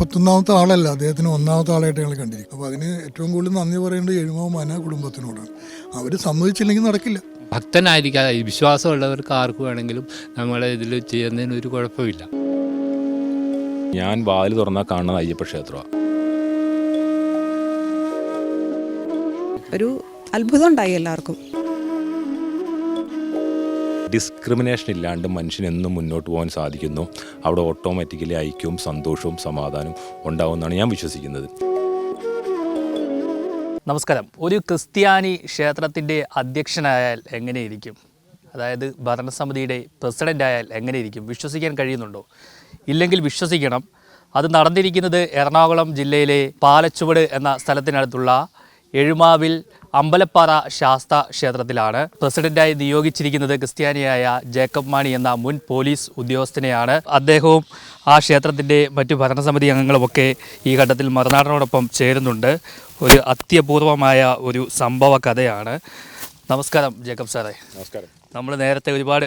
നാൽപ്പത്തൊന്നാമത്തെ ആളല്ല അദ്ദേഹത്തിന് ഒന്നാമത്തെ ആളായിട്ട് ഞങ്ങൾ കണ്ടിരിക്കും. അപ്പോൾ അതിന് ഏറ്റവും കൂടുതൽ നന്ദി പറയേണ്ടത് എഴുമോ മന കുടുംബത്തിനോടാണ്. അവർ സമ്മതിച്ചില്ലെങ്കിൽ നടക്കില്ല. ഭക്തനായിരിക്കാതെ ഈ വിശ്വാസമുള്ളവർക്ക് ആർക്ക് വേണമെങ്കിലും നമ്മളെ ഇതിൽ ചെയ്യുന്നതിന് ഒരു കുഴപ്പമില്ല. ഞാൻ വാതിൽ തുറന്നാൽ കാണുന്ന അയ്യപ്പ ക്ഷേത്രമാണ് ഒരു അത്ഭുതം ഉണ്ടായി എല്ലാവർക്കും. ഡിസ്ക്രിമിനേഷൻ ഇല്ലാണ്ട് മനുഷ്യനെന്നും മുന്നോട്ട് പോകാൻ സാധിക്കുന്നു. അവിടെ ഓട്ടോമാറ്റിക്കലി ഐക്യവും സന്തോഷവും സമാധാനവും ഉണ്ടാവുമെന്നാണ് ഞാൻ വിശ്വസിക്കുന്നത്. നമസ്കാരം. ഒരു ക്രിസ്ത്യാനി ക്ഷേത്രത്തിന്റെ അധ്യക്ഷനായാൽ എങ്ങനെയിരിക്കും? അതായത് ഭരണസമിതിയുടെ പ്രസിഡന്റ് ആയാൽ എങ്ങനെയിരിക്കും? വിശ്വസിക്കാൻ കഴിയുന്നുണ്ടോ? ഇല്ലെങ്കിൽ വിശ്വസിക്കണം. അത് നടന്നിരിക്കുന്നത് എറണാകുളം ജില്ലയിലെ പാലച്ചുവട് എന്ന സ്ഥലത്തിനടുത്തുള്ള എഴുമാവിൽ അമ്പലപ്പാറ ശാസ്ത ക്ഷേത്രത്തിലാണ്. പ്രസിഡന്റായി നിയോഗിച്ചിരിക്കുന്നത് ക്രിസ്ത്യാനിയായ ജേക്കബ് മാണി എന്ന മുൻ പോലീസ് ഉദ്യോഗസ്ഥനെയാണ് അദ്ദേഹവും ആ ക്ഷേത്രത്തിന്റെ മറ്റു ഭരണസമിതി അംഗങ്ങളുമൊക്കെ ഈ ഘട്ടത്തിൽ മറുനാടനോടൊപ്പം ചേരുന്നുണ്ട്. ഒരു അത്യപൂർവമായ ഒരു സംഭവ കഥയാണ്. നമസ്കാരം ജേക്കബ് സാറേ. നമസ്കാരം. നമ്മൾ നേരത്തെ ഒരുപാട്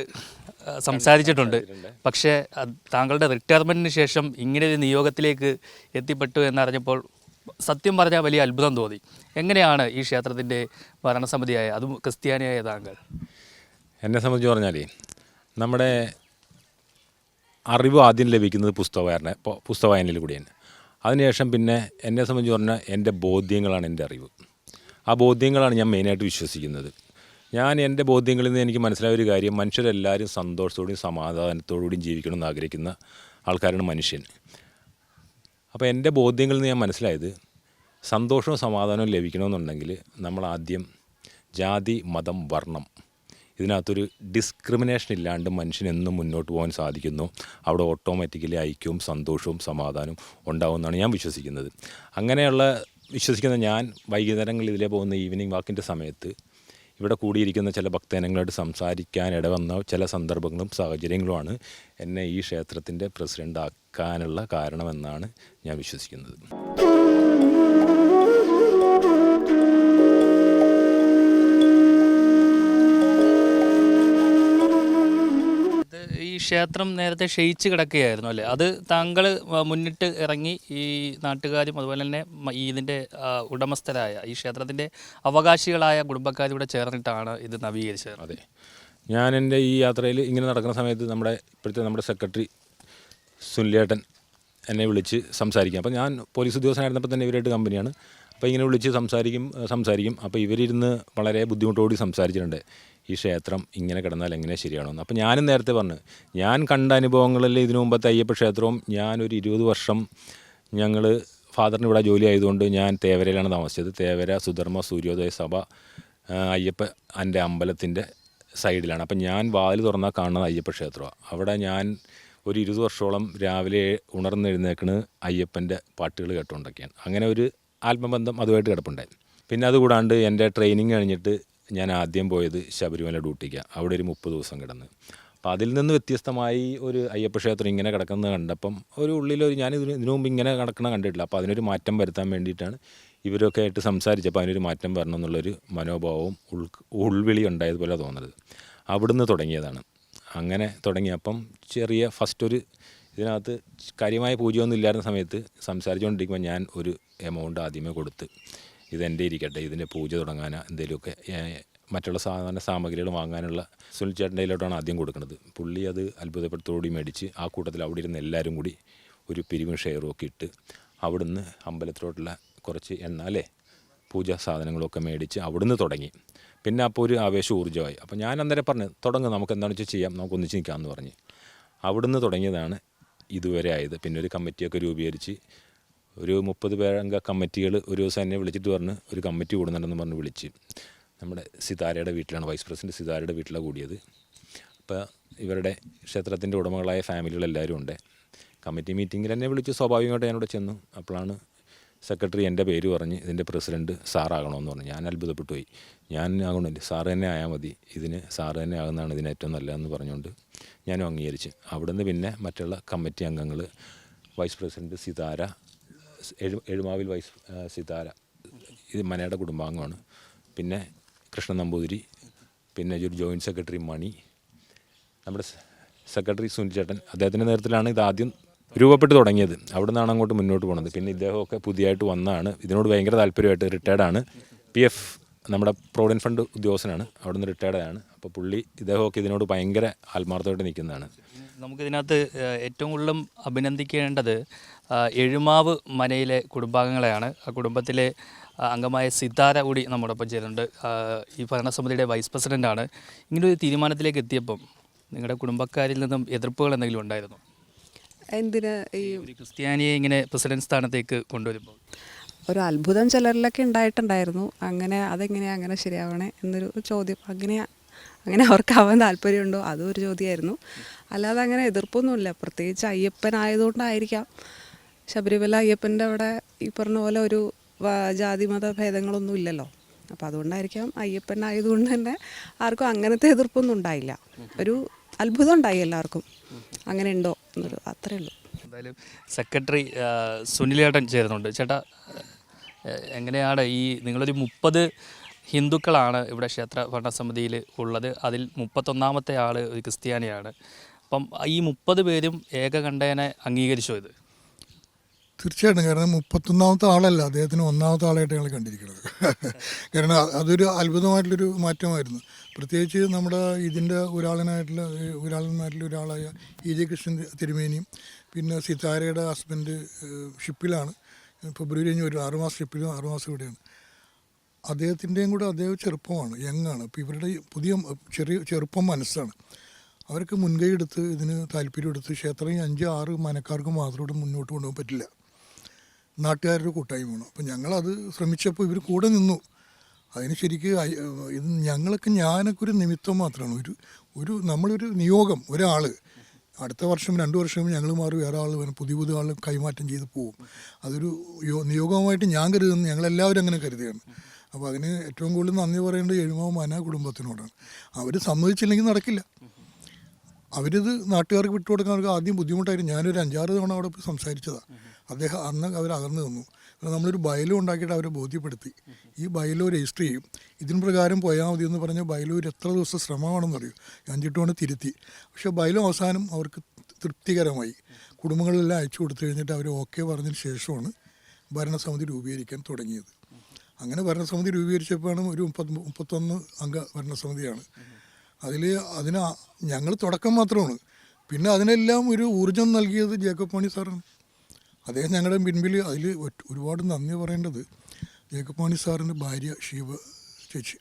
സംസാരിച്ചിട്ടുണ്ട്. പക്ഷേ താങ്കളുടെ റിട്ടയർമെന്റിന് ശേഷം ഇങ്ങനെ ഒരു നിയോഗത്തിലേക്ക് എത്തിപ്പെട്ടു എന്നറിഞ്ഞപ്പോൾ സത്യം പറഞ്ഞാൽ വലിയ അത്ഭുതം തോന്നി. എങ്ങനെയാണ് ഈ ക്ഷേത്രത്തിന്റെ ഭരണസമിതിയായ അതും ക്രിസ്ത്യാനിയായ താങ്കൾ? എന്നെ സംബന്ധിച്ച് പറഞ്ഞാൽ നമ്മുടെ അറിവ് ആദ്യം ലഭിക്കുന്നത് പുസ്തകവായന പുസ്തക വായനയിൽ കൂടിയാണ്. അതിനുശേഷം പിന്നെ എന്നെ സംബന്ധിച്ച് പറഞ്ഞാൽ എന്റെ ബോധ്യങ്ങളാണ് എന്റെ അറിവ്. ആ ബോധ്യങ്ങളാണ് ഞാൻ മെയിനായിട്ട് വിശ്വസിക്കുന്നത്. ഞാൻ എന്റെ ബോധ്യങ്ങളിൽ നിന്ന് എനിക്ക് മനസ്സിലായ ഒരു കാര്യം മനുഷ്യരെല്ലാവരും സന്തോഷത്തോടെയും സമാധാനത്തോടുകൂടിയും ജീവിക്കണം എന്ന് ആഗ്രഹിക്കുന്ന ആൾക്കാരാണ് മനുഷ്യൻ. അപ്പോൾ എന്റെ ബോധ്യങ്ങളിൽ നിന്ന് ഞാൻ മനസ്സിലായത് സന്തോഷവും സമാധാനവും ലഭിക്കണമെന്നുണ്ടെങ്കിൽ നമ്മൾ ആദ്യം ജാതി മതം വർണം ഇതിനകത്തൊരു ഡിസ്ക്രിമിനേഷൻ ഇല്ലാണ്ട് മനുഷ്യനെന്നും മുന്നോട്ട് പോകാൻ സാധിക്കുന്നു. അവിടെ ഓട്ടോമാറ്റിക്കലി ഐക്യവും സന്തോഷവും സമാധാനവും ഉണ്ടാകുമെന്നാണ് ഞാൻ വിശ്വസിക്കുന്നത്. അങ്ങനെയുള്ള വിശ്വസിക്കുന്ന ഞാൻ വൈകുന്നേരങ്ങളിൽ ഇതിലെ പോകുന്ന ഈവനിങ് വാക്കിന്റെ സമയത്ത് ഇവിടെ കൂടിയിരിക്കുന്ന ചില ഭക്തജനങ്ങളായിട്ട് സംസാരിക്കാൻ ഇടവന്ന ചില സന്ദർഭങ്ങളും സാഹചര്യങ്ങളുമാണ് എന്നെ ഈ ക്ഷേത്രത്തിന്റെ പ്രസിഡന്റ് ആക്കാനുള്ള കാരണമെന്നാണ് ഞാൻ വിശ്വസിക്കുന്നത്. ക്ഷേത്രം നേരത്തെ ക്ഷയിച്ച് കിടക്കുകയായിരുന്നു അല്ലേ? അത് താങ്കൾ മുന്നിട്ട് ഇറങ്ങി ഈ നാട്ടുകാരും അതുപോലെ തന്നെ ഈ ഇതിന്റെ ഉടമസ്ഥരായ ഈ ക്ഷേത്രത്തിന്റെ അവകാശികളായ കുടുംബക്കാരും ചേർന്നിട്ടാണ് ഇത് നവീകരിച്ചത്. അതെ. ഞാൻ എന്റെ ഈ യാത്രയിൽ ഇങ്ങനെ നടക്കുന്ന സമയത്ത് നമ്മുടെ ഇപ്പോഴത്തെ നമ്മുടെ സെക്രട്ടറി സുനിലേട്ടൻ എന്നെ വിളിച്ച് സംസാരിക്കും. അപ്പോൾ ഞാൻ പോലീസ് ഉദ്യോഗസ്ഥനായിരുന്നപ്പോൾ തന്നെ ഇവരായിട്ട് കമ്പനിയാണ്. അപ്പോൾ ഇങ്ങനെ വിളിച്ച് സംസാരിക്കും സംസാരിക്കും. അപ്പോൾ ഇവരിരുന്ന് വളരെ ബുദ്ധിമുട്ടോടി സംസാരിച്ചിട്ടുണ്ട്. ഈ ക്ഷേത്രം ഇങ്ങനെ കിടന്നാൽ എങ്ങനെ ശരിയാണെന്ന്. അപ്പോൾ ഞാനും നേരത്തെ പറഞ്ഞു ഞാൻ കണ്ട അനുഭവങ്ങളിൽ ഇതിനു മുമ്പത്തെ അയ്യപ്പ ക്ഷേത്രവും. ഞാനൊരു ഇരുപത് വർഷം ഞങ്ങൾ ഫാദറിന് ഇവിടെ ജോലി ആയതുകൊണ്ട് ഞാൻ തേവരയിലാണ് താമസിച്ചത്. തേവര സുധർമ്മ സൂര്യോദയ സഭ അയ്യപ്പ എന്റെ അമ്പലത്തിന്റെ സൈഡിലാണ്. അപ്പം ഞാൻ വാതിൽ തുറന്നാൽ കാണുന്നത് അയ്യപ്പ ക്ഷേത്രമാണ് അവിടെ ഞാൻ ഒരു ഇരുപത് വർഷത്തോളം രാവിലെ ഉണർന്നെഴുന്നേക്കണ് അയ്യപ്പന്റെ പാട്ടുകൾ കേട്ടുകൊണ്ടൊക്കെയാണ് അങ്ങനെ ഒരു ആത്മബന്ധം അതുമായിട്ട് കിടപ്പുണ്ടായി. പിന്നെ അതുകൂടാണ്ട് എന്റെ ട്രെയിനിങ് കഴിഞ്ഞിട്ട് ഞാൻ ആദ്യം പോയത് ശബരിമല ഡ്യൂട്ടിക്കാണ് അവിടെ ഒരു മുപ്പത് ദിവസം കിടന്ന്. അപ്പം അതിൽ നിന്ന് വ്യത്യസ്തമായി ഒരു അയ്യപ്പ ക്ഷേത്രം ഇങ്ങനെ കിടക്കുന്നത് കണ്ടപ്പം ഒരു ഉള്ളിലൊരു ഞാൻ ഇതിന് ഇതിനു മുമ്പ് ഇങ്ങനെ കിടക്കണ കണ്ടിട്ടില്ല. അപ്പോൾ അതിനൊരു മാറ്റം വരുത്താൻ വേണ്ടിയിട്ടാണ് ഇവരൊക്കെ ആയിട്ട് സംസാരിച്ചപ്പോൾ അതിനൊരു മാറ്റം വരണം എന്നുള്ളൊരു മനോഭാവവും ഉൾ ഉൾവിളി ഉണ്ടായതുപോലെ തോന്നുന്നത് അവിടുന്ന് തുടങ്ങിയതാണ്. അങ്ങനെ തുടങ്ങിയപ്പം ചെറിയ ഫസ്റ്റ് ഒരു ഇതിനകത്ത് കാര്യമായ പൂജയൊന്നും ഇല്ലായിരുന്ന സമയത്ത് സംസാരിച്ചുകൊണ്ടിരിക്കുമ്പോൾ ഞാൻ ഒരു എമൗണ്ട് ആദ്യമേ കൊടുത്ത് ഇതെന്റെ ഇരിക്കട്ടെ ഇതിന്റെ പൂജ തുടങ്ങാൻ എന്തെങ്കിലുമൊക്കെ മറ്റുള്ള സാധാരണ സാമഗ്രികൾ വാങ്ങാനുള്ള സുനിൽ ചേട്ടന്റെയിലോട്ടാണ് ആദ്യം കൊടുക്കുന്നത് പുള്ളി അത് അത്ഭുതപ്പെടുത്തോടി മേടിച്ച് ആ കൂട്ടത്തിൽ അവിടെ ഇരുന്ന് എല്ലാവരും കൂടി ഒരു പിരിവും ഷെയറും ഒക്കെ ഇട്ട് അവിടുന്ന് അമ്പലത്തിലോട്ടുള്ള കുറച്ച് അല്ലേ പൂജാ സാധനങ്ങളൊക്കെ മേടിച്ച് അവിടുന്ന് തുടങ്ങി. പിന്നെ അപ്പോൾ ഒരു ആവേശം ഊർജമായി. അപ്പോൾ ഞാൻ അന്നേരം പറഞ്ഞു തുടങ്ങും നമുക്ക് എന്താണെന്ന് വെച്ചാൽ ചെയ്യാം നമുക്ക് ഒന്നിച്ച് നിൽക്കാമെന്ന് പറഞ്ഞ്. അവിടുന്ന് തുടങ്ങിയതാണ് ഇതുവരെ ആയത്. പിന്നെ ഒരു കമ്മിറ്റിയൊക്കെ രൂപീകരിച്ച് ഒരു മുപ്പത് പേരംഗ കമ്മിറ്റികൾ ഒരു ദിവസം എന്നെ വിളിച്ചിട്ട് പറഞ്ഞ് ഒരു കമ്മിറ്റി കൂടുന്നുണ്ടെന്ന് പറഞ്ഞ് വിളിച്ച്. നമ്മുടെ സിതാരയുടെ വീട്ടിലാണ് വൈസ് പ്രസിഡന്റ് സിതാരയുടെ വീട്ടിലാണ് കൂടിയത്. അപ്പോൾ ഇവരുടെ ക്ഷേത്രത്തിന്റെ ഉടമകളായ ഫാമിലികളെല്ലാവരും ഉണ്ട്. കമ്മിറ്റി മീറ്റിങ്ങിൽ എന്നെ വിളിച്ച് സ്വാഭാവികമായിട്ട് ഞാനിവിടെ ചെന്നു. അപ്പോഴാണ് സെക്രട്ടറി എന്റെ പേര് പറഞ്ഞ് ഇതിന്റെ പ്രസിഡന്റ് സാറാകണമെന്ന് പറഞ്ഞു. ഞാൻ അത്ഭുതപ്പെട്ടു പോയി. ഞാൻ ആകണില്ല സാറ് തന്നെ ആയാൽ മതി. ഇതിന് സാറ് തന്നെ ആകുന്നതാണ് ഇതിന് ഏറ്റവും നല്ലതെന്ന് പറഞ്ഞുകൊണ്ട് ഞാനും അംഗീകരിച്ച്. അവിടുന്ന് പിന്നെ മറ്റുള്ള കമ്മിറ്റി അംഗങ്ങൾ വൈസ് പ്രസിഡന്റ് സിതാര എഴു എഴുമാവിൽ വൈസ് സിതാര. ഇത് മനയുടെ കുടുംബാംഗമാണ്. പിന്നെ കൃഷ്ണൻ നമ്പൂതിരി പിന്നെ ഒരു ജോയിന്റ് സെക്രട്ടറി മണി. നമ്മുടെ സെക്രട്ടറി സുനിൽ ചേട്ടൻ അദ്ദേഹത്തിന്റെ നേതൃത്വത്തിലാണ് ഇത് ആദ്യം രൂപപ്പെട്ട് തുടങ്ങിയത്. അവിടെ നിന്നാണ് അങ്ങോട്ട് മുന്നോട്ട് പോകുന്നത് പിന്നെ ഇദ്ദേഹമൊക്കെ പുതിയതായിട്ട് വന്നതാണ് ഇതിനോട് ഭയങ്കര താല്പര്യമായിട്ട് റിട്ടയർഡാണ്. പി എഫ് നമ്മുടെ പ്രോവിഡന്റ് ഫണ്ട് ഉദ്യോഗസ്ഥനാണ്. അവിടെ നിന്ന് റിട്ടയർഡാണ് അപ്പോൾ പുള്ളി ഇദ്ദേഹമൊക്കെ ഇതിനോട് ഭയങ്കര ആത്മാർത്ഥമായിട്ട് നിൽക്കുന്നതാണ്. നമുക്കിതിനകത്ത് ഏറ്റവും കൂടുതലും അഭിനന്ദിക്കേണ്ടത് എഴുമാവ് മനയിലെ കുടുംബാംഗങ്ങളെയാണ്. ആ കുടുംബത്തിലെ അംഗമായ സിതാര കൂടി നമ്മോടൊപ്പം ചേരുന്നുണ്ട്. ഈ ഭരണസമിതിയുടെ വൈസ് പ്രസിഡന്റാണ് ഇങ്ങനൊരു തീരുമാനത്തിലേക്ക് എത്തിയപ്പം നിങ്ങളുടെ കുടുംബക്കാരിൽ നിന്നും എതിർപ്പുകൾ എന്തെങ്കിലും ഉണ്ടായിരുന്നു? എന്തിനാ ഈ ക്രിസ്ത്യാനിയെ ഇങ്ങനെ പ്രസിഡന്റ് സ്ഥാനത്തേക്ക് കൊണ്ടുവരുമ്പോൾ? ഒരു അത്ഭുതം ചിലരിലൊക്കെ ഉണ്ടായിട്ടുണ്ടായിരുന്നു. അങ്ങനെ അതെങ്ങനെയാ അങ്ങനെ ശരിയാവണേ എന്നൊരു ചോദ്യം. അങ്ങനെ അങ്ങനെ അവർക്ക് ആവാൻ താല്പര്യമുണ്ടോ? അതും ഒരു ചോദ്യമായിരുന്നു. അല്ലാതെ അങ്ങനെ എതിർപ്പൊന്നുമില്ല. പ്രത്യേകിച്ച് അയ്യപ്പനായതുകൊണ്ടായിരിക്കാം. ശബരിമല അയ്യപ്പന്റെ അവിടെ ഈ പറഞ്ഞ പോലെ ഒരു ജാതി മത ഭേദങ്ങളൊന്നും ഇല്ലല്ലോ. അപ്പോൾ അതുകൊണ്ടായിരിക്കാം അയ്യപ്പൻ ആയതുകൊണ്ട് തന്നെ ആർക്കും അങ്ങനത്തെ എതിർപ്പൊന്നും ഉണ്ടായില്ല. ഒരു അത്ഭുതം ഉണ്ടായി എല്ലാവർക്കും. അങ്ങനെ ഉണ്ടോ എന്നൊരു അത്രേ ഉള്ളൂ. എന്തായാലും സെക്രട്ടറി സുനിലേട്ടൻ ചേരുന്നുണ്ട്. ചേട്ടാ എങ്ങനെയാണ് ഈ നിങ്ങളൊരു മുപ്പത് ഹിന്ദുക്കളാണ് ഇവിടെ ക്ഷേത്ര ഭരണസമിതിയിൽ ഉള്ളത്. അതിൽ മുപ്പത്തൊന്നാമത്തെ ആൾ ഒരു ക്രിസ്ത്യാനിയാണ്. അപ്പം ഈ മുപ്പത് പേരും ഏകകണ്ഠേനെ അംഗീകരിച്ചോ ഇത്? തീർച്ചയായിട്ടും. കാരണം മുപ്പത്തൊന്നാമത്തെ ആളല്ല അദ്ദേഹത്തിന് ഒന്നാമത്തെ ആളായിട്ട് ഞങ്ങൾ കണ്ടിരിക്കുന്നത്. കാരണം അതൊരു അത്ഭുതമായിട്ടുള്ളൊരു മാറ്റമായിരുന്നു. പ്രത്യേകിച്ച് നമ്മുടെ ഇതിന്റെ ഒരാളനായിട്ടുള്ള ഒരാളന്മാരിൽ ഒരാളായ ഇ ജെ കൃഷ്ണൻ തിരുമേനിയും പിന്നെ സിതാരയുടെ ഹസ്ബൻഡ് ഷിപ്പിലാണ്. ഫെബ്രുവരി കഴിഞ്ഞ് ഒരു ആറുമാസം ഷിപ്പിലും ആറുമാസം ഇവിടെയാണ്. അദ്ദേഹത്തിന്റെയും കൂടെ അദ്ദേഹം ചെറുപ്പമാണ് യങ്ങാണ്. അപ്പോൾ ഇവരുടെ പുതിയ ചെറിയ ചെറുപ്പം മനസ്സാണ്. അവർക്ക് മുൻകൈ എടുത്ത് ഇതിന് താല്പര്യം എടുത്ത് ക്ഷേത്രം അഞ്ച് ആറ് മനക്കാർക്ക് മാത്രം ഇവിടെ മുന്നോട്ട് കൊണ്ടുപോകാൻ പറ്റില്ല. നാട്ടുകാരുടെ കൂട്ടായ്മയാണ് അപ്പോൾ ഞങ്ങളത് ശ്രമിച്ചപ്പോൾ ഇവർ കൂടെ നിന്നു. അതിന് ശരിക്ക് ഇത് ഞങ്ങളൊക്കെ ഞാനൊക്കെ ഒരു നിമിത്തം മാത്രമാണ്. ഒരു ഒരു നമ്മളൊരു നിയോഗം ഒരാൾ അടുത്ത വർഷം രണ്ട് വർഷം ഞങ്ങൾ മാറി വേറെ ആൾ വരും പുതിയ പുതിയ ആൾ കൈമാറ്റം ചെയ്ത് പോകും അതൊരു നിയോഗവുമായിട്ട് ഞാൻ കരുതുന്നു. ഞങ്ങളെല്ലാവരും അങ്ങനെ കരുതുകയാണ് അപ്പോൾ അതിന് ഏറ്റവും കൂടുതൽ നന്ദി പറയേണ്ടത് എഴുമാവ് മന കുടുംബത്തിനോടാണ്. അവർ സമ്മതിച്ചില്ലെങ്കിൽ നടക്കില്ല. അവരിത് നാട്ടുകാർക്ക് വിട്ടുകൊടുക്കാൻ അവർക്ക് ആദ്യം ബുദ്ധിമുട്ടായിരുന്നു. ഞാനൊരു അഞ്ചാറ് തവണ അവിടെ പോയി സംസാരിച്ചതാണ് അദ്ദേഹം അന്ന് അവർ അകന്നു തന്നു അപ്പോൾ നമ്മളൊരു ബയലോ ഉണ്ടാക്കിയിട്ട് അവരെ ബോധ്യപ്പെടുത്തി. ഈ ബയലോ രജിസ്റ്റർ ചെയ്യും. ഇതിന് പ്രകാരം പോയാൽ മതി എന്ന് പറഞ്ഞ ബയലോ ഒരു എത്ര ദിവസം ശ്രമമാണെന്ന് അറിയും. അഞ്ചിട്ട് കൊണ്ട് തിരുത്തി. പക്ഷേ ബയലോ അവസാനം അവർക്ക് തൃപ്തികരമായി. കുടുംബങ്ങളെല്ലാം അയച്ചു കൊടുത്തു കഴിഞ്ഞിട്ട് അവർ ഓക്കെ പറഞ്ഞതിന് ശേഷമാണ് ഭരണസമിതി രൂപീകരിക്കാൻ തുടങ്ങിയത്. അങ്ങനെ ഭരണസമിതി രൂപീകരിച്ചപ്പോഴാണ് ഒരു മുപ്പത്തി മുപ്പത്തൊന്ന് അംഗ ഭരണസമിതിയാണ്. അതിൽ അതിന് ഞങ്ങൾ തുടക്കം മാത്രമാണ്. പിന്നെ അതിനെല്ലാം ഒരു ഊർജം നൽകിയത് ജേക്കബ് മാണി സാറാണ്. അദ്ദേഹം ഞങ്ങളുടെ പിൻപിൽ അതിൽ ഒരുപാട് നന്ദി പറയേണ്ടത് ജേക്കബ് മാണി സാറിന്റെ ഭാര്യ ശിവ ചേച്ചി.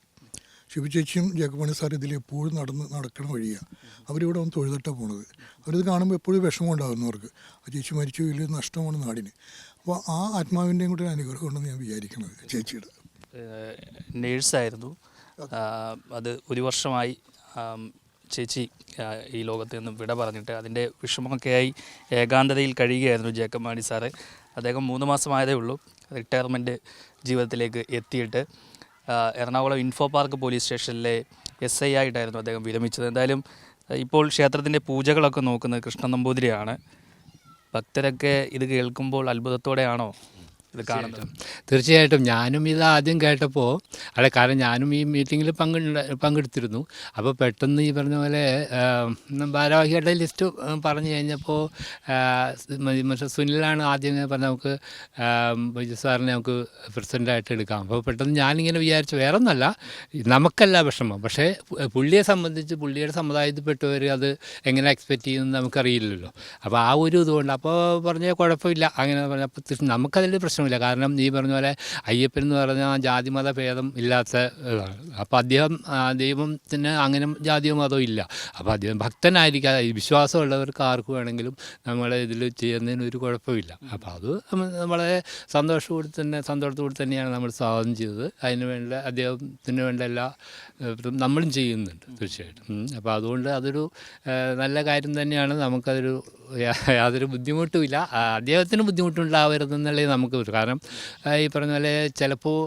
ശിവ ചേച്ചിയും ജേക്കബ് മാണി സാർ ഇതിൽ എപ്പോഴും നടന്ന് നടക്കണ വഴിയാണ് അവരിവിടെ വന്ന് തൊഴുതട്ടാണ് പോണത്. അവരിത് കാണുമ്പോൾ എപ്പോഴും വിഷമം ഉണ്ടാകുന്നു അവർക്ക്. ആ ചേച്ചി മരിച്ചു വലിയ നഷ്ടമാണ് നാടിന്. അപ്പോൾ ആ ആത്മാവിന്റെയും കൂടെ അനുഗ്രഹം ഉണ്ടെന്ന് ഞാൻ വിചാരിക്കുന്നത് ചേച്ചിയുടെ. നേഴ്സായിരുന്നു. അത് ഒരു വർഷമായി ചേച്ചി ഈ ലോകത്ത് നിന്ന് വിട പറഞ്ഞിട്ട് അതിന്റെ വിഷമമൊക്കെയായി ഏകാന്തതയിൽ കഴിയുകയായിരുന്നു ജേക്കബ് മാണി സാറ്. അദ്ദേഹം മൂന്ന് മാസമായതേ ഉള്ളൂ. റിട്ടയർമെന്റ് ജീവിതത്തിലേക്ക് എത്തിയിട്ട് എറണാകുളം ഇൻഫോ പാർക്ക് പോലീസ് സ്റ്റേഷനിലെ എസ് ഐ ആയിട്ടായിരുന്നു അദ്ദേഹം വിരമിച്ചത്. എന്തായാലും ഇപ്പോൾ ക്ഷേത്രത്തിന്റെ പൂജകളൊക്കെ നോക്കുന്നത് കൃഷ്ണൻ നമ്പൂതിരിയാണ്. ഭക്തരൊക്കെ ഇത് കേൾക്കുമ്പോൾ അത്ഭുതത്തോടെയാണോ? ഇത് കാണുന്നത്. തീർച്ചയായിട്ടും. ഞാനും ഇത് ആദ്യം കേട്ടപ്പോൾ അല്ല കാരണം ഞാനും ഈ മീറ്റിങ്ങിൽ പങ്കെ പങ്കെടുത്തിരുന്നു. അപ്പോൾ പെട്ടെന്ന് ഈ പറഞ്ഞ പോലെ ഭാരവാഹികളുടെ ലിസ്റ്റ് പറഞ്ഞു കഴിഞ്ഞപ്പോൾ മറ്റേ സുനിലാണ് ആദ്യം പറഞ്ഞ നമുക്ക് ബൈജു സാറിനെ നമുക്ക് പ്രസിഡന്റായിട്ട് എടുക്കാം. അപ്പോൾ പെട്ടെന്ന് ഞാനിങ്ങനെ വിചാരിച്ചു വേറെ ഒന്നല്ല നമുക്കല്ല വിഷമം. പക്ഷേ പുള്ളിയെ സംബന്ധിച്ച് പുള്ളിയുടെ സമുദായത്തിൽപ്പെട്ടവർ അത് എങ്ങനെ എക്സ്പെക്റ്റ് ചെയ്യുമെന്ന് നമുക്കറിയില്ലല്ലോ. അപ്പോൾ ആ ഒരു ഇതുകൊണ്ട് അപ്പോൾ പറഞ്ഞ കുഴപ്പമില്ല. അങ്ങനെ പറഞ്ഞപ്പോൾ നമുക്കതിൽ പ്രശ്നമില്ല. കാരണം ഈ പറഞ്ഞ പോലെ അയ്യപ്പൻ എന്ന് പറഞ്ഞാൽ ജാതിമത ഭേദം ഇല്ലാത്ത ഇതാണ് അപ്പോൾ അദ്ദേഹം ദൈവത്തിന് അങ്ങനെ ജാതിയോ മതമോ ഇല്ല. അപ്പോൾ അദ്ദേഹം ഭക്തനായിരിക്കാം ഈ വിശ്വാസമുള്ളവർക്ക് ആർക്ക് വേണമെങ്കിലും നമ്മളെ ഇതിൽ ചെയ്യുന്നതിന് ഒരു കുഴപ്പമില്ല. അപ്പോൾ അത് വളരെ സന്തോഷത്തോടെ തന്നെ സന്തോഷത്തോടെ തന്നെയാണ് നമ്മൾ സ്വാഗതം ചെയ്തത്. അതിന് വേണ്ട അദ്ദേഹത്തിന് വേണ്ട എല്ലാ നമ്മളും ചെയ്യുന്നുണ്ട് തീർച്ചയായിട്ടും. അപ്പോൾ അതുകൊണ്ട് അതൊരു നല്ല കാര്യം തന്നെയാണ്. നമുക്കതൊരു യാതൊരു ബുദ്ധിമുട്ടുമില്ല അദ്ദേഹത്തിന് ബുദ്ധിമുട്ടുണ്ടാവരുതെന്നുള്ളത് നമുക്ക് കാരണം ഈ പറഞ്ഞ പോലെ ചിലപ്പോൾ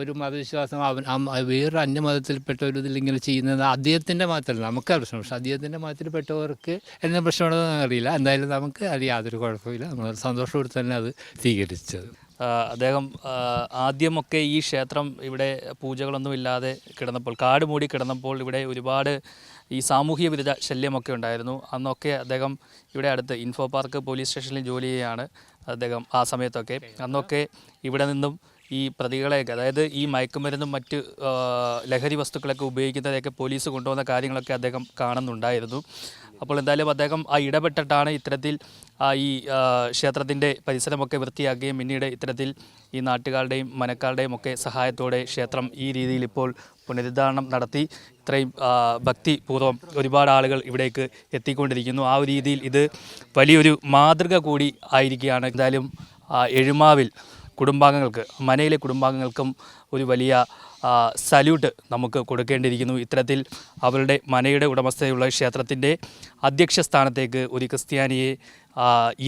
ഒരു മതവിശ്വാസം അവൻ വേറൊരു അന്യമതത്തിൽപ്പെട്ട ഒരു ഇതിലിങ്ങനെ ചെയ്യുന്നത് അദ്ദേഹത്തിന്റെ മാത്രമല്ല നമുക്ക് പ്രശ്നം പക്ഷേ അദ്ദേഹത്തിന്റെ മതത്തിൽപ്പെട്ടവർക്ക് എന്ന പ്രശ്നമാണെന്ന് അറിയില്ല. എന്തായാലും നമുക്ക് അത് യാതൊരു കുഴപ്പമില്ല നമ്മൾ സന്തോഷത്തോടെ തന്നെ അത് സ്വീകരിച്ചത്. അദ്ദേഹം ആദ്യമൊക്കെ ഈ ക്ഷേത്രം ഇവിടെ പൂജകളൊന്നും ഇല്ലാതെ കിടന്നപ്പോൾ കാട് മൂടി കിടന്നപ്പോൾ ഇവിടെ ഒരുപാട് ഈ സാമൂഹിക വിരുദ്ധ ശല്യമൊക്കെ ഉണ്ടായിരുന്നു. അന്നൊക്കെ അദ്ദേഹം ഇവിടെ അടുത്ത് ഇൻഫോ പാർക്ക് പോലീസ് സ്റ്റേഷനിൽ ജോലി ചെയ്യുകയാണ്. അദ്ദേഹം ആ സമയത്തൊക്കെ. അന്നൊക്കെ ഇവിടെ നിന്നും ഈ പ്രതികളെയൊക്കെ അതായത് ഈ മയക്കുമരുന്നും മറ്റ് ലഹരി വസ്തുക്കളൊക്കെ ഉപയോഗിക്കുന്നതൊക്കെ പോലീസ് കൊണ്ടുവന്ന കാര്യങ്ങളൊക്കെ അദ്ദേഹം കാണുന്നുണ്ടായിരുന്നു. അപ്പോൾ എന്തായാലും അദ്ദേഹം ആ ഇടപെട്ടിട്ടാണ് ഇത്തരത്തിൽ ഈ ക്ഷേത്രത്തിന്റെ പരിസരമൊക്കെ വൃത്തിയാക്കുകയും പിന്നീട് ഇത്തരത്തിൽ ഈ നാട്ടുകാരുടെയും മനക്കാരുടെയും ഒക്കെ സഹായത്തോടെ ക്ഷേത്രം ഈ രീതിയിൽ ഇപ്പോൾ പുനരുദ്ധാരണം നടത്തി. ഇത്രയും ഭക്തിപൂർവം ഒരുപാട് ആളുകൾ ഇവിടേക്ക് എത്തിക്കൊണ്ടിരിക്കുന്നു. ആ രീതിയിൽ ഇത് വലിയൊരു മാതൃക കൂടി ആയിരിക്കുകയാണ്. എന്തായാലും എഴുമാവിൽ കുടുംബാംഗങ്ങൾക്ക് മനയിലെ കുടുംബാംഗങ്ങൾക്കും ഒരു വലിയ സല്യൂട്ട് നമുക്ക് കൊടുക്കേണ്ടിയിരിക്കുന്നു. ഇത്തരത്തിൽ അവരുടെ മനയുടെ ഉടമസ്ഥതയുള്ള ക്ഷേത്രത്തിന്റെ അധ്യക്ഷ സ്ഥാനത്തേക്ക് ഒരു ക്രിസ്ത്യാനിയെ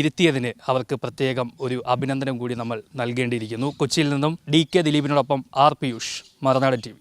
ഇരുത്തിയതിന് അവർക്ക് പ്രത്യേകം ഒരു അഭിനന്ദനം കൂടി നമ്മൾ നൽകേണ്ടിയിരിക്കുന്നു. കൊച്ചിയിൽ നിന്നും ഡി കെ ദിലീപിനോടൊപ്പം ആർ പിയൂഷ് മറുനാടൻ ടി